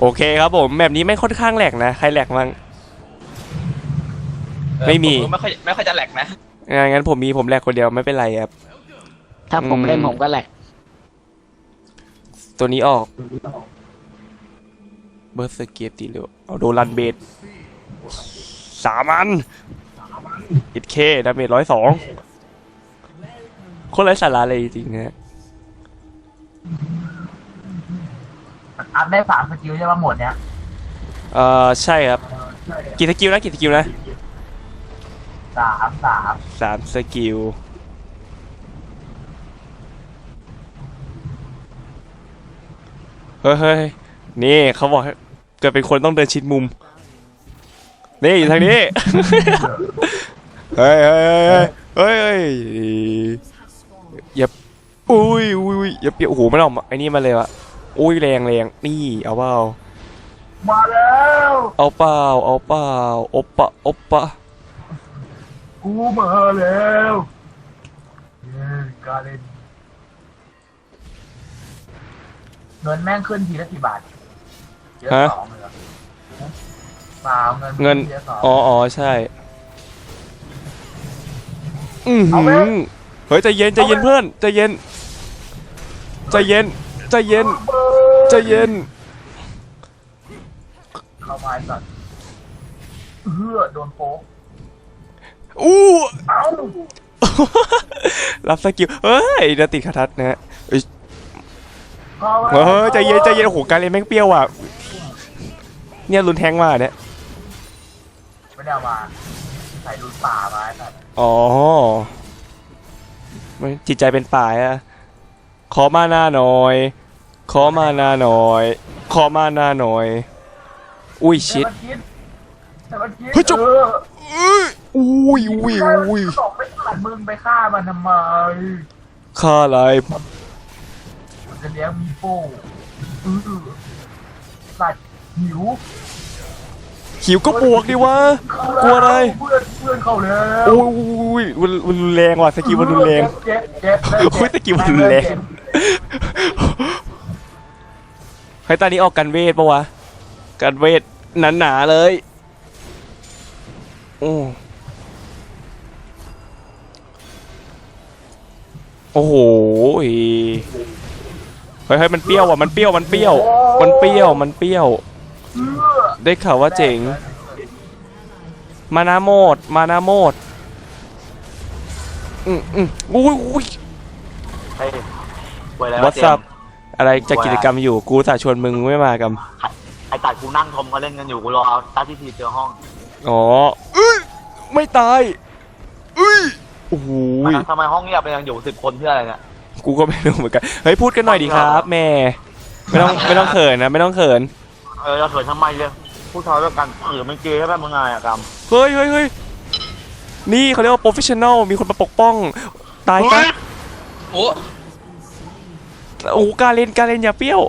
โอเคครับผมแบบนี้ไม่ค่อนข้างแหลกนะ ใครแหลกมั้ง เออไม่มี ผก็ไม่ค่อยไม่ค่อยจะแหลกนะงั้นงั้นผมมีผมแหลกคนเดียวไม่เป็นไรครับ ถ้าผมอืมเล่นผมก็แหลกตัวนี้ออกเบอร์สเกียตีเร็วเอาโดนรันเบดสามอันอิดเคดาเมจร้อยสองคนไร้สาระเลยจริงๆนะ อัพได้สามสกิลใช่ป่ะหมดเนี้ยเอ่อใช่ครับกี่สกิลนะกี่สกิลนะสามสามสามสกิลเฮ้ยเฮ้ยนี่เขาบอกให้เกิดเป็นคนต้องเดินชิดมุม นี่อยู่ทางนี้ เฮ้ยเฮ้ยเฮ้ยเฮ้ยเฮ้ยอย่าอุ้ยอุ้ยอุ้ยอย่าเปียกโอ้โหมันออกมาไอ้นี่มาเลยวะ อุ้ยแรงแรงนี่เอาเปล่ามาแล้วเอาเปล่าเอาเปล่าโอปปะโอปปะกูมาแล้วเย้การเล่นเงินแม่งขึ้นทีละกี่บาทเยอะสองเลยเหรอเปล่าเงินเงินทีละสอง อ๋ออ๋อใช่อือหืเอาไหม อเฮ้ยใจเย็นใจเย็นเพื่อนใจเย็นใจเย็นใจเย็น ใจเย็น เข้ามาไอ้สัตว์เฮือโดนโป๊กอู้ เอ้ารับสกิล เฮ้ยจะติดคาทัดนะฮะเอ้ยเข้ามาเฮ้ยใจเย็นใจเย็น โอ้โห การเล่นแม่งเปรี้ยวอะ เนี่ยรุนแทงมากเนี่ย ไม่ได้เอามาใส่ดูดป่ามาไอ้สัตว์อ๋อมันจิตใจเป็นป่าอะขอมาหน้าหน่อย ขอมาหน้าหน่อย ขอมาหน้าหน่อย อุ้ยชิดแต่มันคิดแต่มันคิดเฮ้ยจบอออุ้ยอุ้ยอุ้ยอุ้ยบอกไม่ผ่านมึงไปฆ่ามันทำไมค่าอะไรมันจะเลี้ยงมีโป้อือสัตว์หิวหิวก็บวกดิวะกลัวอะไรเพื่อนเพื่อนเข้าแล้วอุ้ยอุ้ยอุ้ยมันรุนแรงว่ะสกิลมันรุนแรงเจ็บเจ็บเจ็บโอ้ยตะกี้มันรุนแรงเฮ้ยตอนนี้ออกกันเวทปะวะ กันเวทหนาๆเลยโอ้โอ้โหเฮ้ยเฮ้ยมันเปรี้ยวอะ มันเปรี้ยว มันเปรี้ยว มันเปรี้ยว มันเปรี้ยวเอื้อได้ข่าวว่าเจ๋ง มานาโมด มานาโมด อืมอืมอุ้ยอุ้ย เฮ้ยป่วยแล้ว What's up อะไรจากกิจกรรมอยู่กูสาชวนมึงไม่มากันไอ้ตัดกูนั่งชมเขาเล่นกันอยู่กูรอเอาตัดที่ทีเจอห้องอ๋อเอ้ยไม่ตายเอ้ยโอ้โหยทำไมห้องเงียบไปยังอยู่สิบคนเพื่ออะไรเนี่ยกูก็ไม่รู้เหมือนกันเฮ้ยพูดกันหน่อยดิครับแม่ไม่ต้องไม่ต้องเขินนะไม่ต้องเขินเออเราเถิดทำไมเลยผู้ชายด้วยกันถือมันเกย์ใช่ไหมมึงไงอะกรรมเฮ้ยเฮ้ยเฮ้ยนี่เขาเรียกว่า professional มีคนมาปกป้องตายปะโอ้ โอ้โหการเล่นการเล่นอย่าเปรี้ยว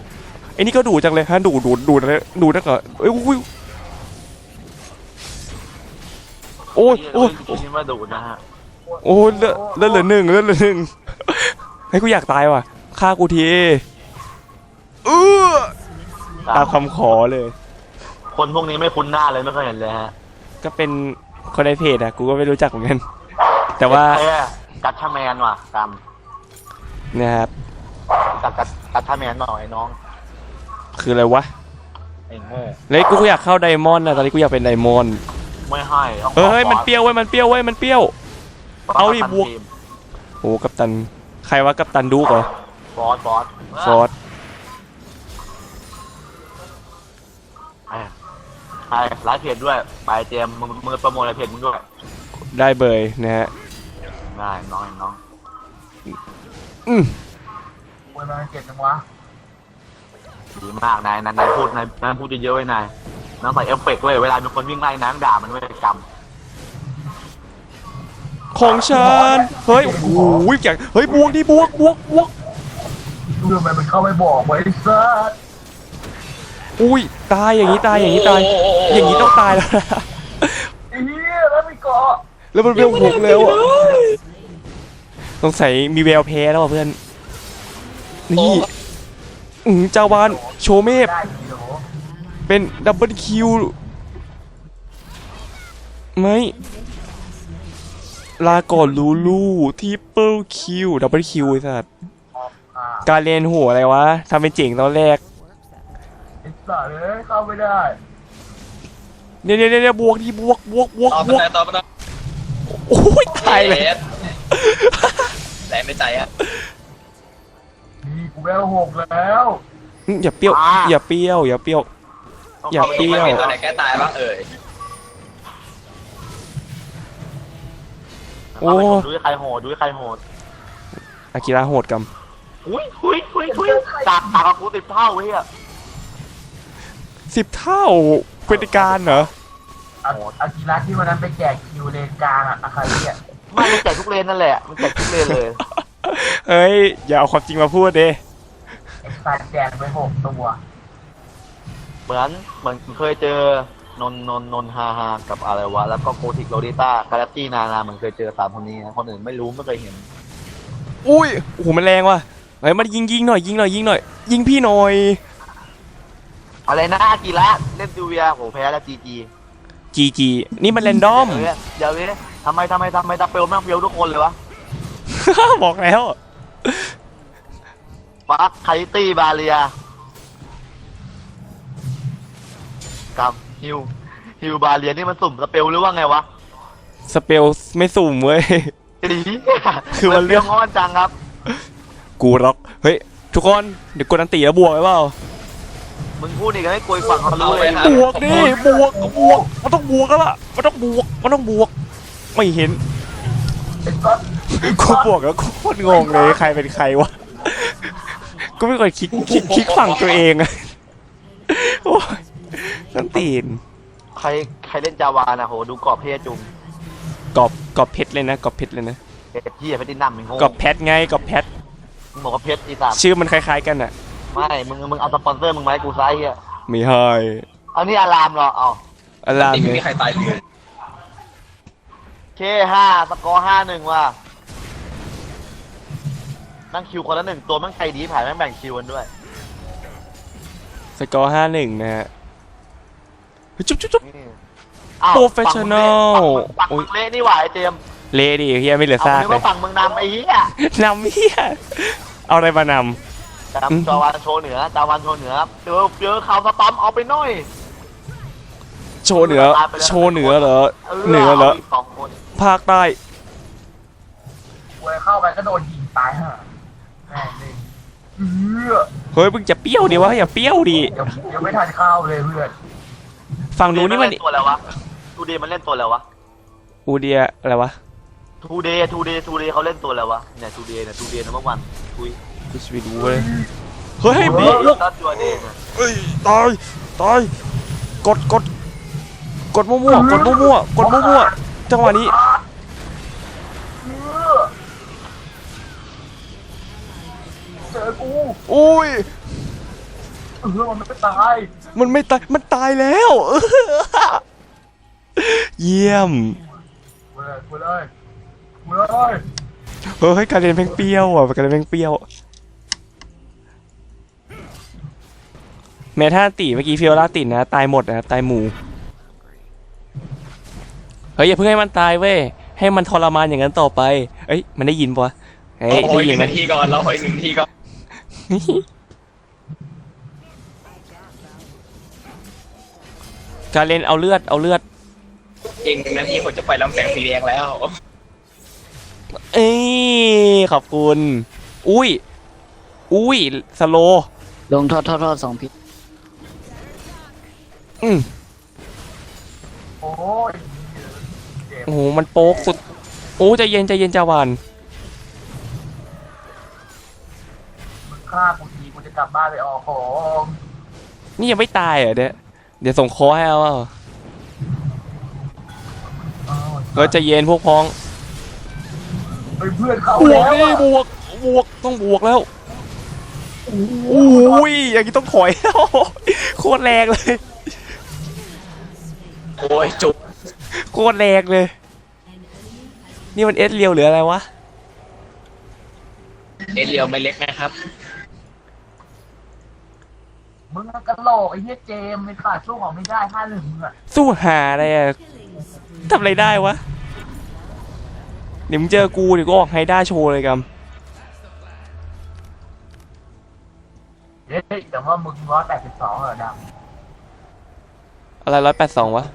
ไอ้นี่ก็ดูจังเลยฮะดูดูดูนะดูนะก่อนเอ้ยอุ้ยโอ้ยโอ้ยที่นี่มาดูดนะฮะโอ้ยเลือดเลือดเหลือหนึ่งเลือดเหลือหนึ่งให้ยกูอยากตายว่ะฆ่ากูทีเออตามคำขอเลย คนพวกนี้ไม่คุ้นหน้าเลยไม่เคยเห็นเลยฮะก็เป็นคนในเพจอะกูก็ไม่รู้จักเหมือนกันแต่ว่าเอ้ยกัตชาแมนว่ะกรรมนะครับ กัตกัตกัตชาแมนหน่อยน้องคืออะไรวะไอ้โง่เลยกูอยากเข้าไดมอนด์อะตอนนี้กูอยากเป็นไดมอนด์ไม่ให้อาเฮ้ยมันเปรี้ยวเว้ยมันเปรี้ยวเว้ยมันเปรี้ยว เอาดิบวก โอ้กัปตัน ใครวะกัปตันดูกเหรอฟอสฟอสฟอร์ดไปไปไลฟ์เพจด้วยไปเจมมึงมือโปรโมทไลฟ์เพจมึงด้วยได้เบยนะฮะได้น้องน้อง อืม โอ้ยมันเจ็บจังวะดีมากนายนายนายพูดนายนายพูดเยอะๆไว้นายน้องใส่เอฟเฟกต์ด้วยเวลามีคนวิ่งไล่นางด่ามันไม่กรรมของฉันเฮ้ยโอ้โหอยากเฮ้ยบวกดิบวกบวกบวกเรื่องมันมันเข้าไปบอกไว้สัสอุ้ยตายอย่างนี้ตายอย่างนี้ตาย อย่างนี้ต้องตายแล้วนะไอ้เหี้ยแล้วไม่เกาะแล้วมันเวลหกแล้วอะสงสัยมีแววแพ้แล้วอะเพื่อน นี่อืมเจ้าบ้านโชว์เมฟได้กิโลเป็นดับเบิลคิวไหมลาก่อนลูลูทิปเปิลคิวดับเบิลคิวไอ้สัสอ่าการเรียนหัวอะไรวะทำเป็นเจ๋งตอนแรกไอ้สัตว์เอ้ยเข้าไม่ได้เนี่ยเนี่ยเนี่ยบวกดีบวกบวกบวกต่อบวกไปต่อไปต่อโอ้ยตายเลยแต่ไม่ใจอะนี่ กูแล้วหกแล้วอย่าเปรี้ยว อย่าเปรี้ยว อย่าเปรี้ยวต้องอย่าเข้าไปเปรี้ยวมีตัวไหนแก้ตายบ้างเอ่ยโอ้ดูให้ใครโหดดูให้ใครโหดอากิระโหดกอุ้ยอุ้ยอุ้ยอุ้ยจากจากกับกูติดเท่าเฮียำสิบเท่าเป็นการเหรอ อาอากิระที่วันนั้นไปแจกคิวเลนกลางอะอาคาเรียไม่มันแจกทุกเลนนั่นแหละ มันแจกทุกเลนเลย เอ้ย อย่าเอาความจริงมาพูดเด้ไอ้สัตว์แจกไปหกตัว เหมือนเหมือนเคยเจอนนนนนนฮาฮากับอะไรวะ แล้วก็โกติกโรดิต้ากาแล็กซี่นานาเหมือนเคยเจอสามคนนี้นะคนอื่นไม่รู้ไม่เคยเห็น อุ้ยโอ้โหมันแรงว่ะเฮ้ยมันยิงยิงหน่อยยิงหน่อยยิงหน่อย ยิงพี่หน่อย อะไรนะอากิระเล่นดูเวียโหแพ้แล้วจีจีจีจีนี่มันแรนดอม เดี๋ยวเดี๋ยวนี้ทำไมทำไมทำไมตาเปลแม่งเปลวทุกคนเลยวะ บอกแล้ว ฟักไคตี้บาเรียกับฮิวฮิวบาเรียนี่มันสุ่มสเปลหรือว่าไงวะสเปลไม่สุ่มเว้ย ดีคือมันเลืเรื่ออกงงอนจังครับ กูร็อก เฮ้ย ทุกคน เดี๋ยวกดอันตีแล้วบวกไว้เปล่า มึงพูดอีกให้กุยฝั่งเขารู้เลยเอาบไว้วกดิ บวก บวก มันต้องบวกแล้วล่ะ มันต้องบวก มันต้องบวก ไม่เห็นไอ้ ก๊อตกูบวกแล้วกูโคตรงงเลยใครเป็นใครวะ กูไม่เคยคิดคิดคิดฝั่งตัวเองอะโอ้ยนั่นตีนใครใครเล่นจาวานะโหดูกรอบเพศจุงกรอบกรอบเพชรเลยนะกรอบเพชรเลยนะเพชรที่เพชรที่นั่มมึงโง่กรอบแพทไงกรอบแพทมึงบอกว่าเพชรอีสานชื่อมันคล้ายๆกันอะไม่มึงมึงเอาสปอนเซอร์มึงมาให้กูซ้ายเฮียไม่ให้เอานี่อารามเหรอเอาอะไรนี่ไม่เนี่มียใครตายเลยเคห้าสกอร์ห้าหนึ่งว่ะ นั่งคิวคนละหนึ่งตัวแม่งใครดีผ่านแม่งแบ่งคิวกันด้วยสกอร์ห้าหนึ่งนะฮะเฮ้ยจุ๊บจุ๊บจุ๊บ นี่อ้าว Professional ฝั่งมึงเละนี่หว่าไอเจมส์เละดิเฮียไม่เหลือเอาซากนึกเลว่ายฝั่งมึงนำไอ้เหี้ยนำเฮียเอาอะไรมานจำจาวันโชว์เหนือจาวันโชว์เหนือเจอเจอข่าวสตอมเอาไปหน่อยำโชว์เหนือ โชว์เหนือเหรอเหนือเหรอาอีกสองคนภาคใต้กูเลยเข้าไปก็โดนยิงตายห่า แม่งเลยเออเฮ้ยมึงจะเปรี้ยวดิวะอย่าเปรี้ยวดิเดี๋ยวเดี๋ยวไม่ทันเข้าเลยเพื่อนฝั่งนู้นนี่มันเล่ตัวอะไรวะทูเดย์มันเล่นตัวอะไรวะอูเดียอะไรวะทูเดย์ทูเดย์ทูเดย์เขาเล่นตัวอะไรวะเนี่ยทูเดย์เนี่ยทูเดย์นัมเบอร์วันคุยกูจะไปดูเลยเฮ้ยบวกบวกตัดตัวเดย์เนี่ยเฮ้ยตายตายกดกดกดมั่วๆกดมั่วๆกดมั่วๆจังหวะนี้ อุ้ยเออมันไม่ตาย มันไม่ตาย มันตายแล้ว เยี่ยมกูเลยกูเลยกูเลยเฮ้ยการเรียนแม่งเปรี้ยวอะการเรียนแม่งเปรี้ยว แม้ถ้าตีเมื่อกี้ฟิโอลาติดนะ ตายหมดนะตายหมู่เฮ้ยอย่าเพิ่งให้มันตายเว้ยให้มันทรมานอย่างนั้นต่อไป เอ้ยมันได้ยินปะเฮ้ยโอ้ได้ยหยินึ่นงไหมนาทีก่อนเราขออีกหนึ่งนาทีก่อน การเล่นเอาเลือดเอาเลือดอีกหนึ่งนาทีผมจะปล่อยลำแสงสีแดงแล้ว เอ้ยขอบคุณ อุ้ย อุ้ย สโลว์ลงโทษโทษโทษสองพิษอืมโอ้ยเจ็บโอ้โห มันโป๊กสุด โอ้ใจเย็นใจเย็นจาวาน ฆ่ากูทีกูจะกลับบ้านไปออกของนี่ยังไม่ตายเหรอเดี๋ยวเดี๋ยวส่งคอให้เอาเอาอ้าวเฮ้ยใจเย็นพวกพ้องเฮ้ยเพื่อนเข้าบวแล้กวดิอะบวกบวกต้องบวกแล้วอุ้ยอย่างนี้ต้องถอยแล้วโคตรแรงเลย โอ้ยจุกโคตรแรงเลย นี่มันเอสเรียวหรืออะไรวะ เอเรียวไม่เล็กนะครับ มึงกระโหลกไอ้เหี้ยเจมส์ไม่ขาดสู้ของไม่ได้ห้าหนึ่งมึงอะสู้หาอะไรอะทำอะไรได้วะเดี๋ยวมึงเจอกูเดี๋ยวก็ออกไฮด้าโชว์เลยกัมเฮ้ยแต่ว่ามึงร้อยแปดสิบสองเหรอดอะไรร้อยแปดสองวะ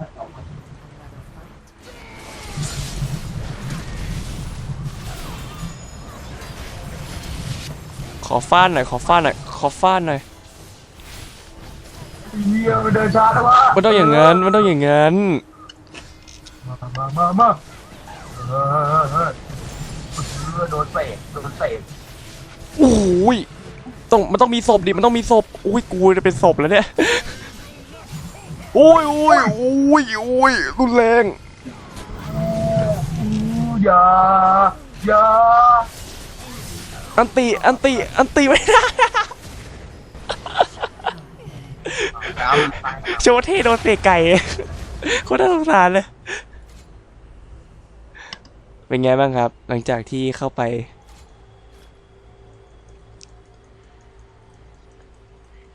ขอฟ้านหน่อยขอฟ้านหน่อยขอฟ้านหน่อยำ เหี้ยมันเดินช้าแล้ววะมันต้องอย่างงั้นมันต้องอย่างงั้นมามามามาเออเออเออเออโดนเตะโดนเตะโอ้ยต้องมันต้องมีศพดิมันต้องมีศพอุ้ยกูจะเป็นศพแล้วเนี่ยโอ้ยโอ้ยโอ้ยโอ้ยรุนแรงอย่าอย่าอันติอันติอันติไม่ได้ เอาไป โชว์เทโดนเตะไก่โคตรน่าสงสารเลย เป็นไงบ้างครับ หลังจากที่เข้าไป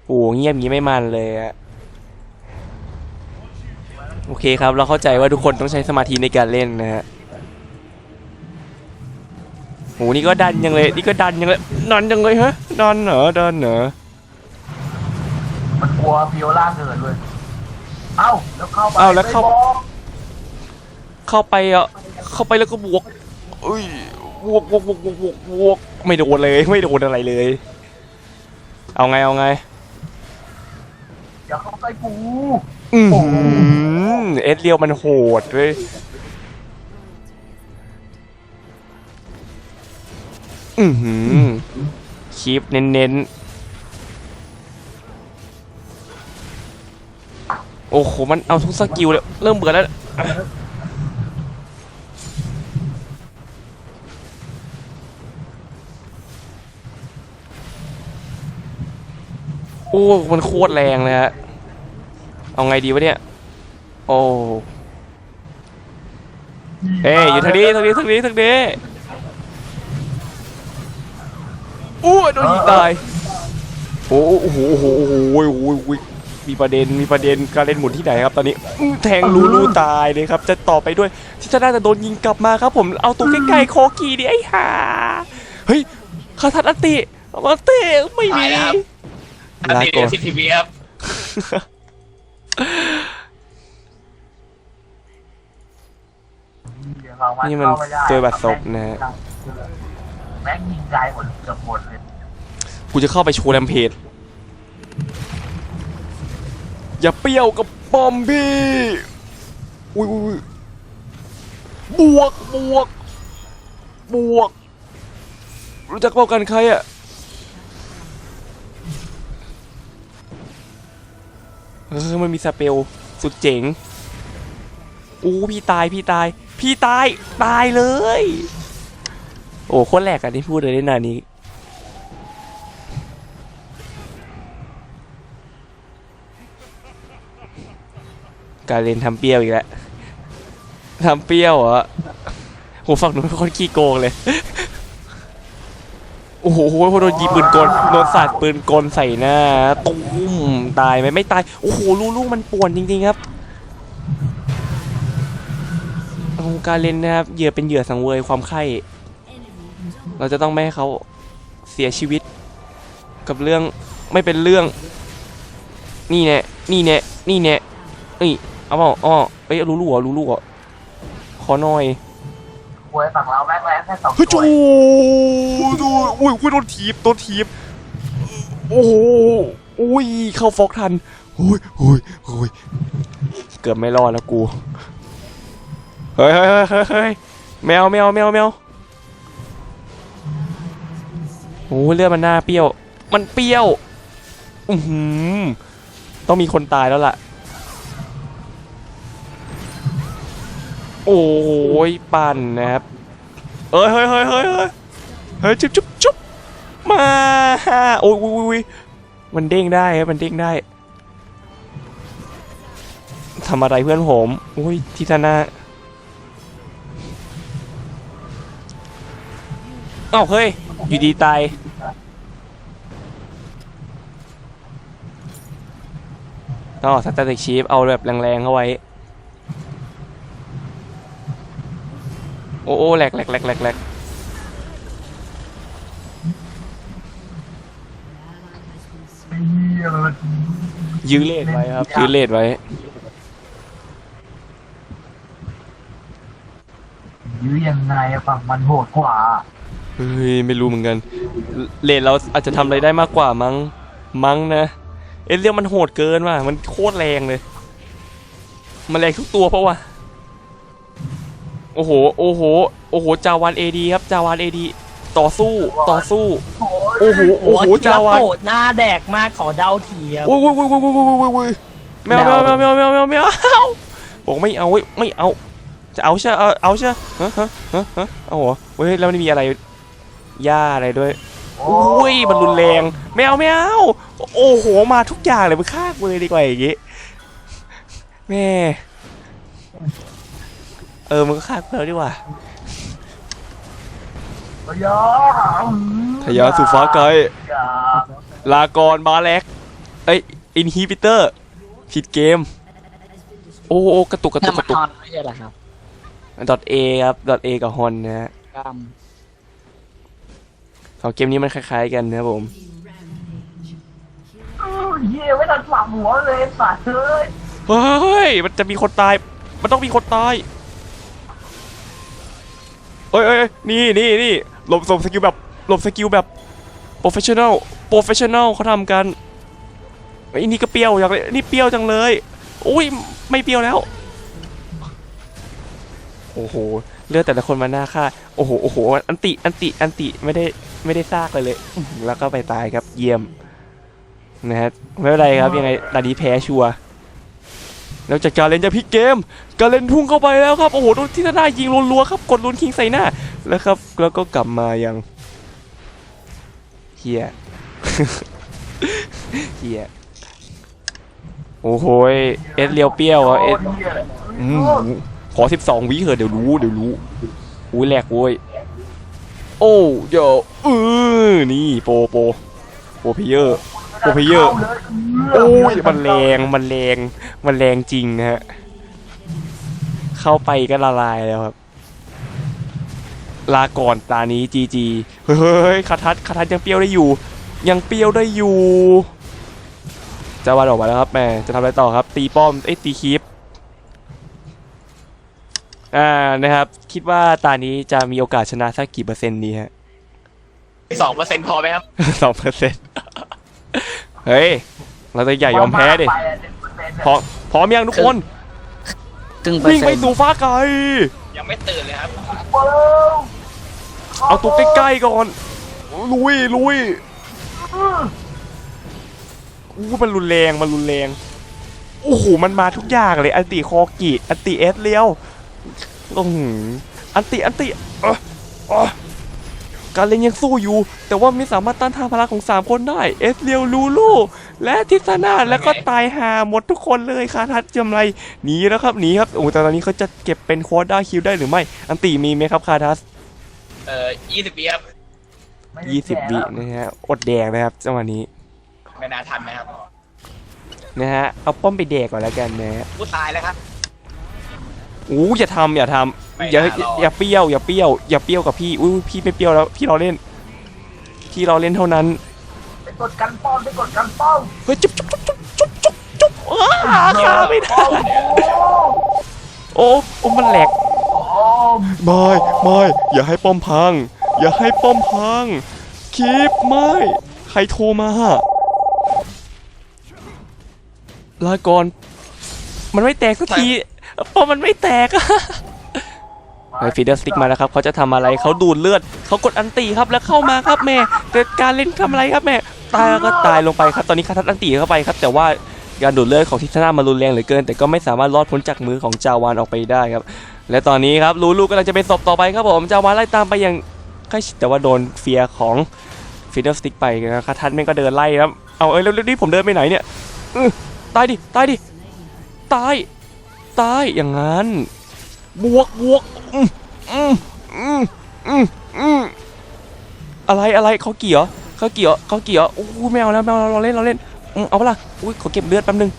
โอ้เงียบงี้ไม่มันเลยอะโอเคครับ เราเข้าใจว่าทุกคนต้องใช้สมาธิในการเล่นนะฮะโหนี่ก็ดันยังเลย นี่ก็ดันยังเลยดันยังเลยฮะดันเหรอดันเหรอ มันกลัวฟิโอล่าเกินเลย เอ้าแล้วเข้าไปเอ้าแล้วเข้า ไม่บอกเข้าไปอะเข้าไปแล้วก็บวกเอ้ยบวกบวกบวกบวกบวกบวกไม่โดนเลย ไม่โดนอะไรเลย เอาไงเอาไง อย่าเข้าใกล้กู อือหือเอสเรียวมันโหดเว้ยอือหือคลิปเน้นๆ โอ้โห มันเอาทุกสกิลเลยเริ่มเบื่อแล้ว โอ้ มันโคตรแรงเลยฮะ เอาไงดีวะเนี่ย โอ้ เอ้ยอยู่ทางนี้ทางนี้ทางนี้ทางนี้อู้โดนยิงตาย โอ้โหโอ้โหโอ้โหโอ้โหโอ้โห มีประเด็นมีประเด็นการเล่นหมุนที่ไหนครับตอนนี้อื้อแทงรูรูตายเลยครับ จะต่อไปด้วยที่จะน่าจะโดนยิงกลับมาครับผมเอาตัวใกล้ๆโคกีดิไอ้ห่าเฮ้ยคาทัดอันติอันติไม่มีตายแล้วครับ อันลานี้ก่อนสิทีวีครับเดี๋ยวเราานี่มันเข้าไได้ตัวบัตรศพนะฮะ แม่งยิงใจหมดเกือบหมดเลย กูจะเข้าไปโชว์แรมเพจ อย่าเปรี้ยวกับปอมพี่อุ้ยอุ้ยบวกบวกบวก รู้จักป้องกันใครอะเออมันมีสเปลสุดเจ๋งอู้พี่ตายพี่ตาย พี่ตาย ตายเลย โอ้โคนแหลกอะที่พูดเลยได้นาน การเล่นทำเปรี้ยวอีกแล้วทำเปรี้ยวเหรอโหฝั่งนู้นเป็นคนขี้โกงเลย โอ้โหพอโดนยิงปืนกลโดนสาดปืนกลใส่หน้าตุ้มตายไหมไม่ตาย โอ้โหลูลูกมันป่วนจริงๆครับโอ้โหการเล่นนะครับ เหยื่อเป็นเหยื่อสังเวยความไข้ เราจะต้องไม่ให้เขาเสียชีวิต กับเรื่องไม่เป็นเรื่อง นี่แน่นี่แน่นี่แน่เอ้ย เอาเปล่าอ๋อเอ้ยรู้รู้เหรอรู้รู้เหรอขอหน่อยควยฝั่งเราแม่งแรงแค่สองเฮ้ยตัจูวดูอุ้ยอุ้ยโดนทีบโดนทีบโอ้โหอุ้ยเข้าฟอกทันอุ้ยอุ้ยอุ้ยเกือบไม่รอดแล้วกูเฮ้ยเฮ้ยเฮ้ยเฮ้ยเฮ้ยแมวแมวแมวแมวโอ้เลือดมันหน้าเปรี้ยว มันเปรี้ยว อือหือต้องมีคนตายแล้วล่ะ โอ้ยปั่นนะครับเอ้ยเฮ้ยเฮ้ยเฮ้ยเฮ้ยเฮ้ยจุ๊บจุ๊บจุ๊บมาโอ้ยอุ้ยมันเด้งได้ครับมันเด้งได้ทำอะไรเพื่อนผมโอ้ยทิทานาเอ้าเฮ้ยอยู่ดีตายต้อสแตติกชีฟเอาแบบแรงๆเข้าไว้ อ้โอ้แหลกแหลกแหลกแหลกแหลกไอ้เหี้ยมันยื้อเลดไว้ครับยื้อเลดไว้ ยื้อยังไงอะฝั่งมันโหดกว่า เฮ้ยไม่รู้เหมือนกัน เลดเราอาจจะทำอะไรได้มากกว่ามั้ง มั้งนะ เอเรียลมันโหดเกินว่ะ มันโคตรแรงเลย มันแรงทุกตัวเพราะว่า โอ้โห โอ้โห โอ้โห จาวันเอดีครับ จาวันเอดีต่อสู้ ต่อสู้ โอ้โห โอ้โห จาวันโกรหน้าแดกมากขอเดาเทียมโอ้ยโอ้ยโอ้ยโอ้ยโอ้ยโอ้ยโอ้ยแมวแมวแมวแมวแมวแมวแมวบอกไม่เอาเว้ยไม่เอา จะเอาใช่เอาเอาใช่ฮะฮะฮะฮะเอาเหรอเฮ้ย แล้วมันมีอะไรหญ้าอะไรด้วยอุ้ย มันรุนแรงแมวแมวโอ้โห มาทุกอย่างเลยมึฆ่ากูเลยดีกว่าอย่างงี้แม่ เออมึงก็ฆ่ากูแล้วดีกว่าทะยาทะยานสู่ฟ้าไกลอย่าลากรบาแล็กเอ้ยอินฮิบิเตอร์ผิดเกม โอ้โหกระตุกกระตุน้ำกมักนระตุทกอนไม่ใช่เหรอครับดอทเอครับดอทเอกับฮอนนะฮะกรรมสองเกมนี้มันคล้ายๆกันนะครับผมเออเหี้ยไม่ทันฝังหัวเลยสัตว์เอ้ยเฮ้ยมันจะมีคนตาย มันต้องมีคนตาย เอ้ยเอ้ยนี่นี่นี่หลบหลบสกิลแบบหลบสกิลแบบโปรเฟชชั่น a ลโปรเฟชชั่น a ลเขาทำกันไอ้นี่ก็เปรี้ยวอยางเลยนี่เปรี้ยวจังเลยอุ้ยไม่เปรี้ยวแล้วโอ้โหเลือดแต่ละคนมาหน้าค่าโอ้โหโอ้โหอันติอันติอันติไม่ได้ไม่ได้ซากเลยเลยแล้วก็ไปตายครับเยี่ยมนะฮะไม่เป็นไรครับยังไงดานนี้แพ้ชัวร์ แล้วจากการเล่นจะพลิกเกม การเล่นพุ่งเข้าไปแล้วครับ โอ้โหโดนที่หน้ายิงรัวๆครับ กดลุนคิงใส่หน้า แล้วครับ แล้วก็กลับมายังเฮียเฮียโอ้โหยเอ็ดเลียวเปี้ยวอะเอ็ดโคตรหี้ยเลยอืมขอ12วิเถอะเดี๋ยวรู้เดี๋ยวรู้อุ้ยแหลกเว้ยโอ้เดี๋ยวเออนี่โปโปโปเพเยอร์ โปรเพเยอร์โอ้ยมันแรงมันแรงมันแรงจริงนะฮะ เข้าไปก็ละลายแล้วครับ ลาก่อนตานี้จีจีเฮ้ยคาทัดคาทัดยังเปรี้ยวได้อยู่ ยังเปรี้ยวได้อยู่จะวันออกมาแล้วครับแม่จะทำอะไรต่อครับ ตีป้อมเอ้ยตีคีปอ่านะครับ คิดว่าตานี้จะมีโอกาสชนะสักกี่เปอร์เซ็นต์ดีฮะสองเปอร์เซ็นต์พอไหมครับสองเปอร์เซ็นต์ เฮ้ย เราจะอย่ายอมแพ้ดิไปอะ10%พร้อมพร้อมยังทุกคนครึ่งเปอร์วิ่งเซ็ไปนต์สู่ฟ้าไกล ยังไม่ตื่นเลยครับเปิลเอาตัวใกล้ๆก่อน ลุยลุยอู้มันรุนแรงมันรุนแรง โอ้โห มันมาทุกอย่างเลย อันติคอกิ อันติเอสเลียวอือหืออันติ อันติเอ่อเอ่อ การเล่นยังสู้อยู่ แต่ว่าไม่สามารถต้านทานพลังของ 3 คนได้ เอสเลียวลูลูและทิศนาแล้วก็ตายหาหมดทุกคนเลยคาทัดจำไรหนีแล้วครับหนีครับโอ้แต่ตอนนี้เขาจะเก็บเป็นควอด้าคิวได้หรือไม่ อันติมีไหมครับคาทัสเอ่อยี่สิบปีครับไม่ได้ยี่สิบแก่วิแล้วนะฮะอดแดกนะครับจังหวะนี้ไม่น่าทันนะครับนะฮะเอาป้อมไปแดกก่อนแล้วกันนะฮะผู้ตายแล้วครับ อู้อย่าทำอย่าทไม่ำอย่าน่ารอดอย่าเปรี้ยวอย่าเปรี้ยวอย่าเปรี้ยวกับพี่อุ้ยพี่ไม่เปรี้ยวแล้วพี่เราเล่นพี่เราเล่นเท่านั้นไปกดกันป้อมไปกดกันป้อมเฮ้ยจุ๊บจุ๊บจุ๊บจุ๊บจุ๊บจุ๊บอ้าฆ่าไม่ได้โอ้โอ้มันแหลกป้อมไม่ไม่อย่าให้ป้อมพัง อย่าให้ป้อมพังคีปไม่ใครโทรมาลาก่อนมันไม่แตกสักที ป้อมมันไม่แตกอะไอฟีเดอร์สติกมาแล้วครับเขาจะทำอะไรเขาดูดเลือดเขากดอันตีครับแล้วเข้ามาครับแม่แต่การเล่นทำอะไรครับแม่ตายแล้วก็ตายลงไปครับตอนนี้คาทัดอันตีเข้าไปครับ แต่ว่าการดูดเลือดของทิศนามารุนแรงเหลือเกิน แต่ก็ไม่สามารถรอดพ้นจากมือของจาวานออกไปได้ครับ และตอนนี้ครับลูลูกำลังจะเป็นศพต่อไปครับผมจาวานไล่ตามไปอย่างใกล้ชิดแต่ว่าโดนเฟียร์ของฟีเดอร์สติกไปนะคาทัดแม่งก็เดินไล่ครับเอาเอ้ยแล้วนี่ผมเดินไปไหนเนี่ยอื้อตายดิตายดิตาย ตายอย่างนั้น บวกบวกอืมอืมอืมอืมอืมอะไรอะไรเขาเกี่ยวเขาเกี่ยวเขาเกี่ยวอู้ไม่เอาแล้วไม่เอาแล้วเราเล่นเราเล่นอืมเอาปะล่ะอุ้ยขอเก็บเลือดแป๊บนึง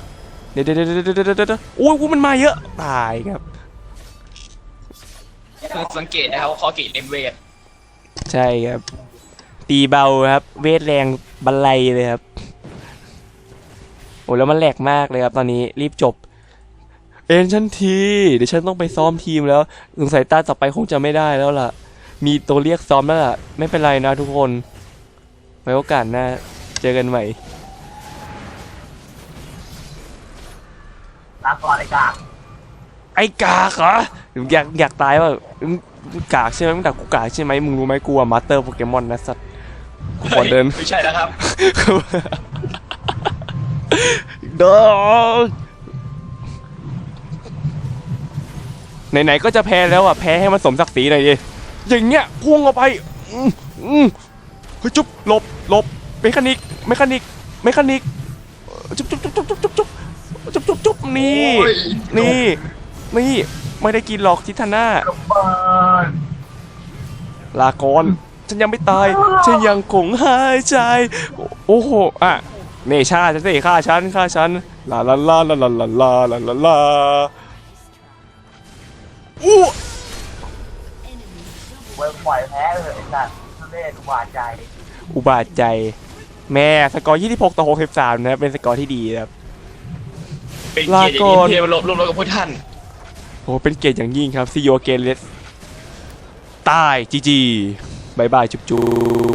เดี๋ยวเดี๋ยวเดี๋ยวเดี๋ยวเดี๋ยวเดี๋ยวโอ้ยมันมาเยอะตายครับสังเกตนะครับว่าคอกิเล่นเวทใช่ครับ ตีเบาครับ เวทแรงบันไลเลยครับโอ้แล้วมันแหลกมากเลยครับตอนนี้รีบจบ เอ็นฉันที เดี๋ยวฉันต้องไปซ้อมทีมแล้วสงสัยตาต่อไปคงจะไม่ได้แล้วล่ะ มีตัวเรียกซ้อมแล้วล่ะ ไม่เป็นไรนะทุกคนไว้โอกาสหน้าเจอกันใหม่ลาก่อนไอ้กากไอ้กากเหรออยากอยากตายว่ะมึงมึงกากใช่ไหมมึงด่ากูกากใช่ไหมมึงรู้ไหมกูอะมาสเตอร์โปเกมอนนะสัตว์กูขอเดินไม่ใช่แล้วครับเดิน ไหนๆก็จะแพ้แล้วอะแพ้ให้มันสมศักดิ์ศรีหน่อยดิอย่างเงี้ยพุ่งออกไปอืมอืมเฮ้ยจุ๊บหลบหลบเมคานิกเมคานิกเมคานิกจุ๊บจุ๊บจุ๊บจุ๊บจุ๊บจุ๊บจุ๊บจุ๊บจุ๊บจุ๊บนี่นี่นี่ไม่ได้กินหรอกทิทาน่าระเบิดลากรฉันยังไม่ตายฉันยังคงหายใจโอ้โหอะเนชาฉันสิฆ่าฉันฆ่าฉันลาลาลาลาลาลาลาลาลาลา อู้เว้ยปล่อยแพ้เลยไอ้สัตว์ทุเรศอุบาทใจอุบาทใจ แม่สกอร์ 26 ต่อ 63 นะครับ เป็นสกอร์ที่ดีนะครับ เป็นเกียรติอย่างนี้ที่รวมรวมกับพวกท่าน โอ้เป็นเกียรติอย่างยิ่งครับซีโอเกนเลสตายจีจีบายบาย จุ๊บจุ๊บ